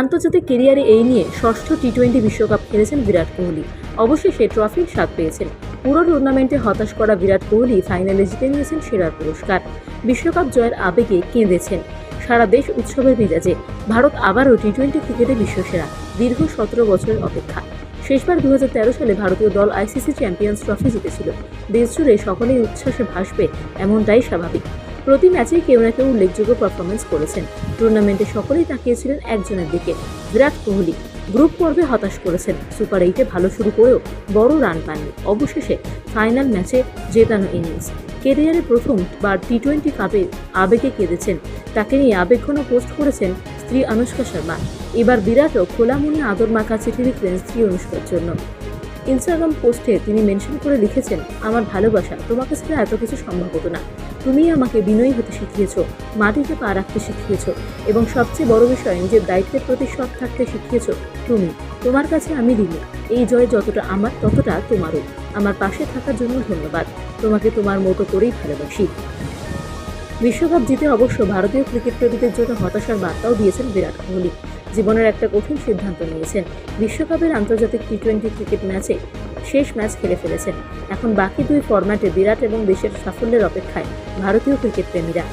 আন্তর্জাতিক কেরিয়ারে এই নিয়ে ষষ্ঠ টি টোয়েন্টি বিশ্বকাপ খেলেছেন বিরাট কোহলি। অবশেষে ট্রফির স্বাদ পেয়েছেন। পুরো টুর্নামেন্টে হতাশ করা বিরাট কোহলি ফাইনালে জিতে নিয়েছেন সেরার পুরস্কার। বিশ্বকাপ জয়ের আবেগে কেঁদেছেন সারা দেশ উৎসবের মেজাজে। ভারত আবারও টি টোয়েন্টি ক্রিকেটে বিশ্বসেরা, দীর্ঘ সতেরো বছরের অপেক্ষা। শেষবার দু হাজার তেরো সালে ভারতীয় দল আইসিসি চ্যাম্পিয়ন্স ট্রফি জিতেছিল। দেশ জুড়ে সকলেই উচ্ছ্বাসে ভাসবে এমনটাই স্বাভাবিক। প্রতি ম্যাচেই কেউ না কেউ উল্লেখযোগ্য পারফরমেন্স করেছেন। টুর্নামেন্টে সকলেই তাকিয়েছিলেন একজনের দিকে। বিরাট কোহলি গ্রুপ পর্বে হতাশ করেছেন। সুপার এইটে ভালো শুরু করেও বড় রান পাননি। অবশেষে ফাইনাল ম্যাচে জেতানো ইনিংস কেরিয়ারে প্রথম বার টি টোয়েন্টি কাপে আবেগে কেঁদেছেন। তাকে নিয়ে আবেগঘন পোস্ট করেছেন স্ত্রী অনুষ্কা শর্মা। এবার বিরাটও খোলা মনে আদর মাখা চিঠি লিখলেন স্ত্রী অনুষ্কার জন্য। ইনস্টাগ্রাম পোস্টে তিনি মেনশন করে লিখেছেন, আমার ভালোবাসা, তোমাকে ছাড়া এত কিছু সম্ভব হতো না। তুমিই আমাকে বিনয়ী হতে শিখিয়েছ, মাটিতে পা রাখতে শিখিয়েছ, এবং সবচেয়ে বড় বিষয় নিজের দায়িত্বের প্রতি সৎ থাকতে শিখিয়েছ, তুমি। তোমার কাছে আমি ঋণী এই জয় যতটা আমার, ততটা তোমারও। আমার পাশে থাকার জন্য ধন্যবাদ। তোমাকে তোমার মতো করেই ভালোবাসি। বিশ্বকাপ জিতে অবশ্য ভারতীয় ক্রিকেট প্রেমীদের জন্য হতাশার বার্তাও দিয়েছেন বিরাট কোহলি। জীবনের একটা কঠিন সিদ্ধান্ত নিয়েছেন। বিশ্বকাপের আন্তর্জাতিক টি টোয়েন্টি ক্রিকেট ম্যাচে শেষ ম্যাচ খেলে ফেলেছেন। এখন বাকি দুই ফরম্যাটে বিরাট এবং দেশের সাফল্যের অপেক্ষায় ভারতীয় ক্রিকেট প্রেমীরা।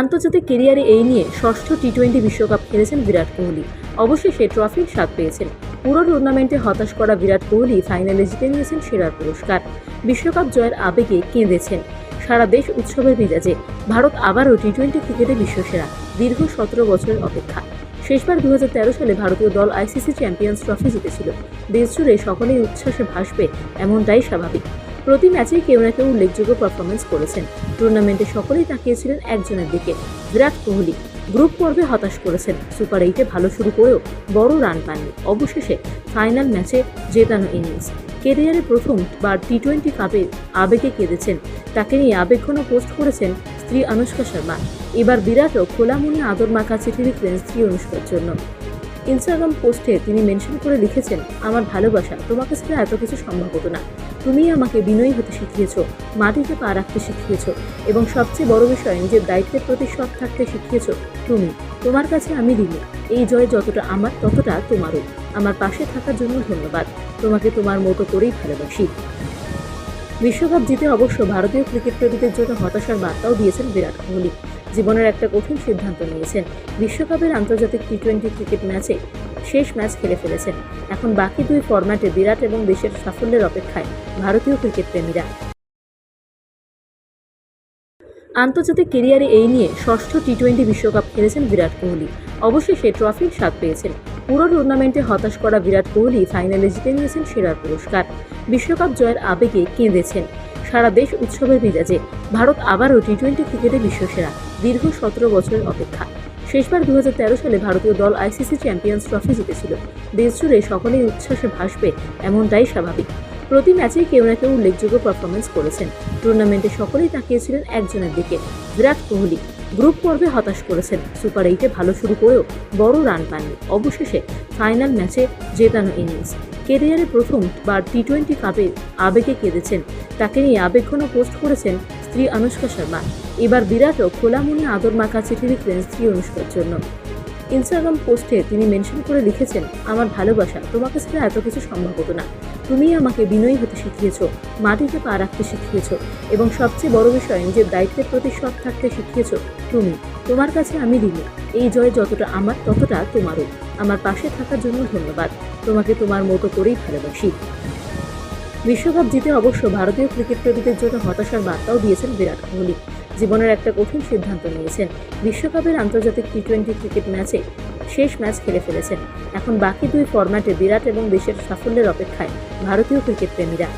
আন্তর্জাতিক কেরিয়ারে এই নিয়ে ষষ্ঠ টি টোয়েন্টি বিশ্বকাপ খেলেছেন বিরাট কোহলি। অবশেষে ট্রফির স্বাদ পেয়েছেন। পুরো টুর্নামেন্টে হতাশ করা বিরাট কোহলি ফাইনালে জিতে নিয়েছেন সেরার পুরস্কার। বিশ্বকাপ জয়ের আবেগে কেঁদেছেন। সারা দেশ উৎসবের মেজাজে ভারত আবারও টি টোয়েন্টি ক্রিকেটে বিশ্বসেরা। দীর্ঘ সতেরো বছরের অপেক্ষা। শেষবার দু হাজার তেরো সালে ভারতীয় দল আইসিসি চ্যাম্পিয়ন্স ট্রফি জিতেছিল। দেশ জুড়ে সকলেই উচ্ছ্বাসে ভাসবে, এমনটাই স্বাভাবিক। প্রতি ম্যাচেই কেউ না কেউ উল্লেখযোগ্য পারফরমেন্স করেছেন। টুর্নামেন্টে সকলেই তাকিয়েছিলেন একজনের দিকে, বিরাট কোহলি। গ্রুপ পর্বে হতাশ করেছেন। সুপার এইটে ভালো শুরু করেও বড় রান পাননি। অবশেষে ফাইনাল ম্যাচে জেতানো ইনিংস কেরিয়ারে প্রথম বার টি টোয়েন্টি কাপে আবেগে কেঁদেছেন। তাকে নিয়ে আবেগঘন পোস্ট করেছেন স্ত্রী অনুষ্কা শর্মা। এবার বিরাটও খোলা মনে আদর মাখা চিঠি লিখলেন স্ত্রী অনুষ্কার জন্য। ইনস্টাগ্রাম পোস্টে তিনি মেনশন করে লিখেছেন, আমার ভালোবাসা, তোমাকে ছাড়া এত কিছু সম্ভব হতো না। তুমিই আমাকে বিনয়ী হতে শিখিয়েছ, মাটিতে পা রাখতে শিখিয়েছ এবং সবচেয়ে বড় বিষয়, নিজের দায়িত্বের প্রতি সৎ থাকতে শিখিয়েছ, তুমি। তোমার কাছে আমি ঋণী। এই জয় যতটা আমার, ততটা তোমারও। আমার পাশে থাকার জন্য ধন্যবাদ। তোমাকে তোমার মতো করেই ভালোবাসি। বিশ্বকাপ জিতে অবশ্য ভারতীয় ক্রিকেট প্রেমীদের জন্য হতাশার বার্তাও দিয়েছেন বিরাট কোহলি। জীবনের একটা কঠিন সিদ্ধান্ত নিয়েছেন। বিশ্বকাপের আন্তর্জাতিক টি টোয়েন্টি ক্রিকেট ম্যাচে শেষ ম্যাচ খেলে ফেলেছেন। এখন বাকি দুই ফরম্যাটে বিরাট এবং দেশের সাফল্যের অপেক্ষায় ভারতীয় ক্রিকেট প্রেমীরা। আন্তর্জাতিক কেরিয়ারে এই নিয়ে ষষ্ঠ টি টোয়েন্টি বিশ্বকাপ খেলেছেন বিরাট কোহলি। অবশেষে ট্রফির স্বাদ পেয়েছেন। পুরো টুর্নামেন্টে হতাশ করা বিরাট কোহলি ফাইনালে জিতে নিয়েছেন সেরার পুরস্কার। বিশ্বকাপ জয়ের আবেগে কেঁদেছেন সারা দেশ উৎসবের মেজাজে। ভারত আবারও টি টোয়েন্টি ক্রিকেটে বিশ্বসেরা, দীর্ঘ সতেরো বছরের অপেক্ষা। শেষবার দু হাজার তেরো সালে ভারতীয় দল আইসিসি চ্যাম্পিয়ন্স ট্রফি জিতেছিল। দেশ জুড়ে সকলেই উচ্ছ্বাসে ভাসবে এমনটাই স্বাভাবিক। প্রতি ম্যাচেই কেউ না কেউ উল্লেখযোগ্য পারফরমেন্স করেছেন। টুর্নামেন্টে সকলেই তাকিয়েছিলেন একজনের দিকে, বিরাট কোহলি। গ্রুপ পর্বে হতাশ করেছেন। সুপার এইটে ভালো শুরু করেও বড় রান পাননি। অবশেষে ফাইনাল ম্যাচে জেতানো ইনিংস। কেরিয়ারে প্রথম বার টি টোয়েন্টি কাপে আবেগে কেঁদেছেন। তাকে নিয়ে আবেগঘন পোস্ট করেছেন স্ত্রী অনুষ্কা শর্মা। এবার বিরাটও খোলা মনে আদর মাখা চিঠি লিখলেন স্ত্রী অনুষ্কার জন্য। ইনস্টাগ্রাম পোস্টে তিনি মেনশন করে লিখেছেন, আমার ভালোবাসা, তোমাকে ছাড়া এত কিছু সম্ভব হতো না। তুমিই আমাকে বিনয়ী হতে শিখিয়েছ মাটিতে পা রাখতে শিখিয়েছ, এবং সবচেয়ে বড় বিষয় নিজের দায়িত্বের প্রতি সৎ থাকতে শিখিয়েছ, তুমি। তোমার কাছে আমি ঋণী। এই জয় যতটা আমার, ততটা তোমারও। আমার পাশে থাকার জন্য ধন্যবাদ। তোমাকে তোমার মতো করেই ভালোবাসি। বিশ্বকাপ জিতে অবশ্য ভারতীয় ক্রিকেট প্রেমীদের জন্য হতাশার বার্তাও দিয়েছেন বিরাট কোহলি। জীবনের একটা কঠিন সিদ্ধান্ত নিয়েছেন। বিশ্বকাপের আন্তর্জাতিক টি টোয়েন্টি ক্রিকেট ম্যাচে শেষ ম্যাচ খেলে ফেলেছেন। এখন বাকি দুই ফরম্যাটে বিরাট এবং দেশের সাফল্যের অপেক্ষায় ভারতীয় ক্রিকেট প্রেমীরা।